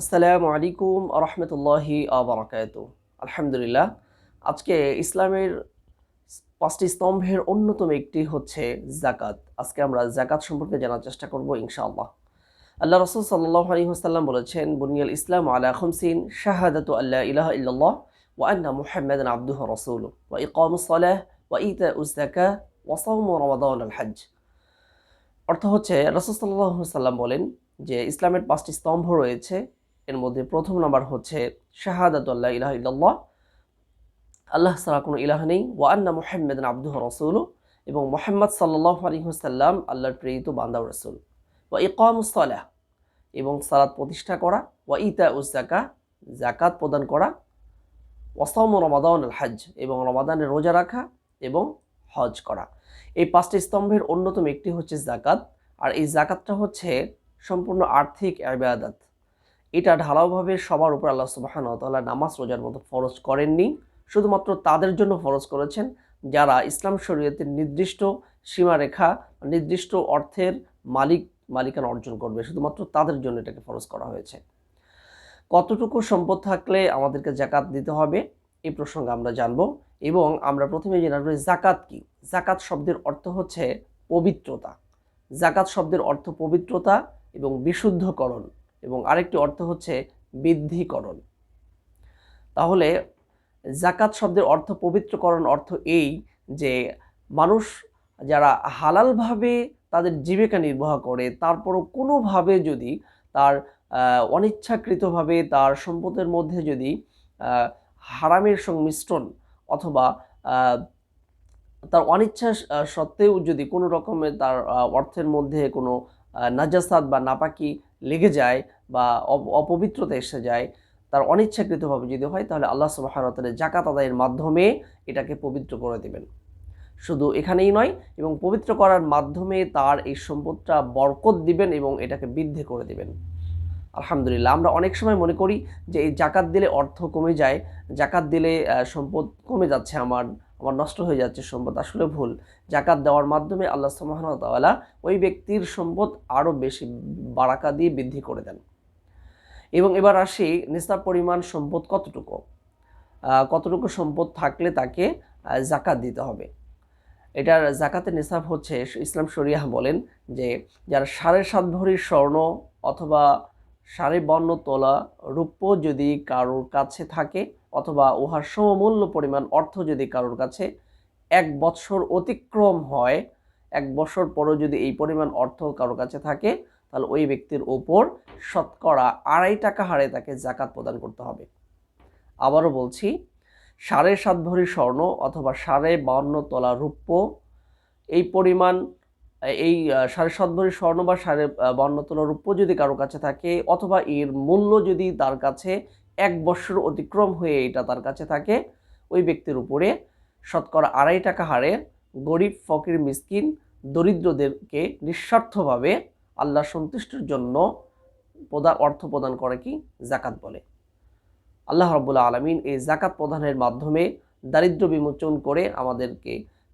আসসালামু আলাইকুম রহমতুল্লাহি আবরাকাত আলহামদুলিল্লাহ, আজকে ইসলামের পাঁচটি স্তম্ভের অন্যতম একটি হচ্ছে জাকাত আজকে আমরা জাকাত সম্পর্কে জানার চেষ্টা করব ইনশাআল্লাহ। আল্লাহ রসুল সাল্লাহ আলী হাসাল্লাম বলেছেন, বুনিয়াল ইসলাম আলা খুমসিন, শাহাদাত আল্লাহ ইলাহ ইল্লাল্লাহ ওয়া আন্না মুহাম্মাদান আবদুহু রাসূলু ওয়া ইকামুস সালাহ ওয়া ইতাউজ যাকাহ ওয়া সাওমু রমাদান আল অর্থ হচ্ছে, রসুল সাল্লাহ সাল্লাম বলেন যে, ইসলামের পাঁচটি স্তম্ভ রয়েছে। এর মধ্যে প্রথম নাম্বার হচ্ছে শাহাদাতুল্লাহ ইলাহ ইল্লাল্লাহ। আল্লাহ ছাড়া কোনো ইলাহ নেই। ওয়া আন্না মুহাম্মদ আব্দুহ রসুল এবং মোহাম্মদ সাল্লাহ আলিহাসাল্লাম আল্লাহর প্রেরিত বান্দা রসুল। ওয়া ইকামুসলাহ এবং সালাদ প্রতিষ্ঠা করা। ওয়া ইতা উজাকা জাকাত প্রদান করা। ওয়াসাম রমাদান আল হজ এবং রমাদানের রোজা রাখা এবং হজ করা। এই পাঁচটি স্তম্ভের অন্যতম একটি হচ্ছে জাকাত আর এই জাকাতটা হচ্ছে সম্পূর্ণ আর্থিক আবাদাত এটা ঢালাওভাবে সবার উপর আল্লাহ সুবাহান তাল্লাহ নামাজ, রোজার মতো ফরজ করেননি। শুধুমাত্র তাদের জন্য ফরজ করেছেন যারা ইসলাম শরীয়তের নির্দিষ্ট সীমারেখা, নির্দিষ্ট অর্থের মালিক, মালিকানা অর্জন করবে। শুধুমাত্র তাদের জন্য এটাকে ফরজ করা হয়েছে। কতটুকু সম্পদ থাকলে আমাদেরকে জাকাত দিতে হবে এই প্রসঙ্গে আমরা জানব। এবং আমরা প্রথমে জেনে রাখব জাকাত কি? জাকাত শব্দের অর্থ হচ্ছে পবিত্রতা। জাকাত শব্দের অর্থ পবিত্রতা এবং বিশুদ্ধকরণ। এবং আরেকটি অর্থ হচ্ছে বৃদ্ধিকরণ তাহলে জাকাত শব্দের অর্থ পবিত্রকরণ অর্থ এই যে মানুষ যারা হালালভাবে তাদের জীবিকা নির্বাহ করে, তারপরও কোনোভাবে যদি তার অনিচ্ছাকৃতভাবে তার সম্পদের মধ্যে যদি হারামের সংমিশ্রণ অথবা তার অনিচ্ছা সত্ত্বেও যদি কোনো রকমের তার অর্থের মধ্যে কোনো নাজাসাদ বা নাপাকি লেগে যায় বা অপবিত্রতা এসে যায়, তার অনিচ্ছাকৃতভাবে যদি হয়, তাহলে আল্লাহ সুবাহতালের জাকাত আদায়ের মাধ্যমে এটাকে পবিত্র করে দেবেন। শুধু এখানেই নয়, এবং পবিত্র করার মাধ্যমে তার এই সম্পদটা বরকত দিবেন এবং এটাকে বৃদ্ধি করে দেবেন। আলহামদুলিল্লাহ, আমরা অনেক সময় মনে করি যে এই জাকাত দিলে অর্থ কমে যায় জাকাত দিলে সম্পদ কমে যাচ্ছে আমার আমার নষ্ট হয়ে যাচ্ছে সম্পদ, আসলে ভুল। জাকাত দেওয়ার মাধ্যমে আল্লাহ সুবাহতালা ওই ব্যক্তির সম্পদ আরও বেশি বারাকা দিয়ে বৃদ্ধি করে দেন। এবং এবার আসি নিস্তার পরিমাণ সম্পদ কতটুকু? কতটুকু সম্পদ থাকলে তাকে জাকাত দিতে হবে? এটার জাকাতের নিসাব হচ্ছে, ইসলাম শরিয়াহ বলেন যে, যার সাড়ে সাত ভরির স্বর্ণ অথবা সাড়ে বর্ণ তোলা রূপ্য যদি কারোর কাছে থাকে অথবা উহার সমমূল্য পরিমাণ অর্থ যদি কারোর কাছে এক বৎসর অতিক্রম হয়, এক বছর পরও যদি এই পরিমাণ অর্থ কারোর কাছে থাকে, তাহলে ওই ব্যক্তির ওপর শতকরা আড়াই টাকা হারে তাকে জাকাত প্রদান করতে হবে। আবারও বলছি, সাড়ে সাত ভরি স্বর্ণ অথবা সাড়ে বান্ন তলা রূপ্য এই পরিমাণ, এই সাড়ে সাত ভরি স্বর্ণ বা সাড়ে বান্ন তলা রূপ্য যদি কারও কাছে থাকে, অথবা এর মূল্য যদি তার কাছে এক বছর অতিক্রম হয়ে এটা তার কাছে থাকে। ওই ব্যক্তির উপরে শতকরা আড়াই টাকা হারে গরিব, ফকির, মিসকিন, দরিদ্রদেরকে নিঃস্বার্থভাবে আল্লাহ সন্তুষ্টির জন্য প্রদান অর্থ প্রদান করে কি? জাকাত বলে। আল্লাহ রব্বুল্লা আলমিন এই জাকাত প্রদানের মাধ্যমে দারিদ্র বিমোচন করে আমাদেরকে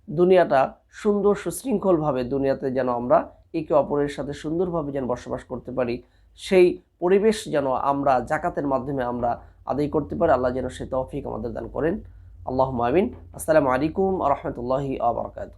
দুনিয়াটা সুন্দর সুশৃঙ্খলভাবে, দুনিয়াতে যেন আমরা একে অপরের সাথে সুন্দরভাবে যেন বসবাস করতে পারি। সেই পরিবেশ যেন আমরা জাকাতের মাধ্যমে আমরা আদায় করতে পারি, আল্লাহ যেন সে তৌফিক আমাদের দান করেন। আল্লাহ মামিন আসসালামু আলাইকুম আ রহমতুল্লাহি আবরকাত